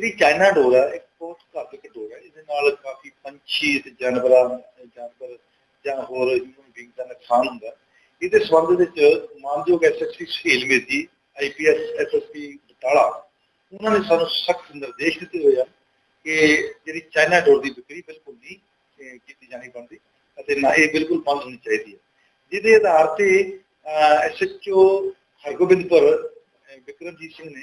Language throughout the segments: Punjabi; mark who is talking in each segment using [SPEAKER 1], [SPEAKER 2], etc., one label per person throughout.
[SPEAKER 1] ਜਿਹੜੀ ਚਾਈਨਾ ਡੋਰ ਹੈ ਇੱਕ ਬਹੁਤ ਘਾਤਕ ਡੋਰ ਹੈ ਇਹਦੇ ਨਾਲ ਕਾਫੀ ਪੰਛੀ ਤੇ ਜਾਨਵਰਾਂ ਜਾਨਵਰ ਜਾਂ ਹੋਰ ਹਿਊਮਨ ਬੀਂਗ ਦਾ ਨੁਕਸਾਨ ਹੁੰਦਾ। ਇਹਦੇ ਸੰਬੰਧ ਵਿੱਚ ਮਾਨਯੋਗ SSP Suhail Medi IPS SSP Batala ਉਹਨਾਂ ਨੇ ਸਾਨੂੰ ਸਖਤ ਨਿਰਦੇਸ਼ ਦਿੱਤੇ ਹੋਏ ਆ ਕਿ ਜਿਹੜੀ ਚਾਈਨਾ ਡੋਰ ਦੀ ਵਿਕਰੀ ਬਿਲਕੁਲ ਨਹੀਂ ਕੀਤੀ ਜਾਣੀ ਬਣਦੀ ਅਤੇ ਨਾ ਇਹ ਬਿਲਕੁਲ ਬੰਦ ਹੋਣੀ ਚਾਹੀਦੀ ਹੈ ਜਿਹਦੇ ਆਧਾਰ ਤੇ ਐਸਐਚਓ ਹਰਗੋਬਿੰਦਪੁਰ ਅਹ, ਵਿਕਰਮਜੀਤ ਸਿੰਘ ਨੇ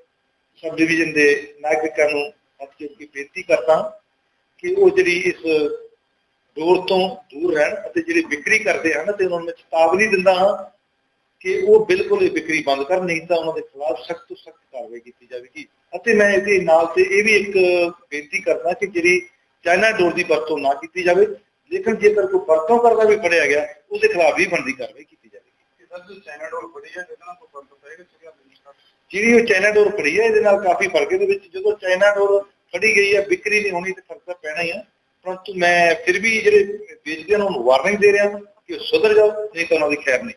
[SPEAKER 1] ਸਬ ਡਿਵੀਜ਼ਨ ਦੇ ਨਾਗਰਿਕਾਂ ਨੂੰ ਹੱਥ ਕੇ ਬੇਨਤੀ ਕਰਦਾ ਕਿ ਉਹ ਜਿਹੜੀ ਇਸ ਦੂਰ ਤੋਂ ਦੂਰ ਰਹਿਣ ਅਤੇ ਜਿਹੜੇ ਵਿਕਰੀ ਕਰਦੇ ਹਨ ਤੇ ਉਹਨਾਂ ਨੂੰ ਚੇਤਾਵਨੀ ਦਿੰਦਾ ਹਾਂ ਕਿ ਉਹ ਬਿਲਕੁਲ ਇਹ ਵਿਕਰੀ ਬੰਦ ਕਰਨ, ਨਹੀਂ ਤਾਂ ਉਹਨਾਂ ਦੇ ਖਿਲਾਫ ਸਖਤ ਤੋਂ ਸਖਤ ਕਾਰਵਾਈ ਕੀਤੀ ਜਾਵੇਗੀ। ਅਤੇ ਮੈਂ ਇਹਦੇ ਨਾਲ ਤੇ ਇਹ ਵੀ ਇੱਕ ਬੇਨਤੀ ਕਰਦਾ ਕਿ ਜਿਹੜੀ ਚਾਈਨਾ ਡੋਰ ਦੀ ਵਰਤੋਂ ਨਾ ਕੀਤੀ ਜਾਵੇ, ਲੇਕਿਨ ਜੇਕਰ ਕੋਈ ਵਰਤੋਂ ਕਰਦਾ ਵੀ ਫੜਿਆ ਗਿਆ, ਉਹਦੇ ਖਿਲਾਫ ਵੀ ਬਣਦੀ ਕਾਰਵਾਈ ਕੀਤੀ ਜਿਹੜੀ ਉਹ ਚਾਈਨਾ ਡੋਰ ਫੜੀ ਹੈ, ਇਹਦੇ ਨਾਲ ਕਾਫੀ ਫ਼ਰਕ ਹੈ। ਇਹਦੇ ਵਿੱਚ ਜਦੋਂ ਚਾਈਨਾ ਡੋਰ ਫੜੀ ਗਈ ਹੈ, ਵਿਕਰੀ ਨਹੀਂ ਹੋਣੀ ਤੇ ਫ਼ਰਕ ਤਾਂ ਪੈਣਾ ਹੀ ਹੈ ਪਰੰਤੂ ਮੈਂ ਫਿਰ ਵੀ ਜਿਹੜੇ ਵੇਚਦੇ ਹਨ ਉਹਨੂੰ ਵਾਰਨਿੰਗ ਦੇ ਰਿਹਾ ਕਿ ਉਹ ਸੁਧਰ ਜਾਓ, ਨਹੀਂ ਤਾਂ ਉਹਨਾਂ ਦੀ ਖੈਰ ਨਹੀਂ।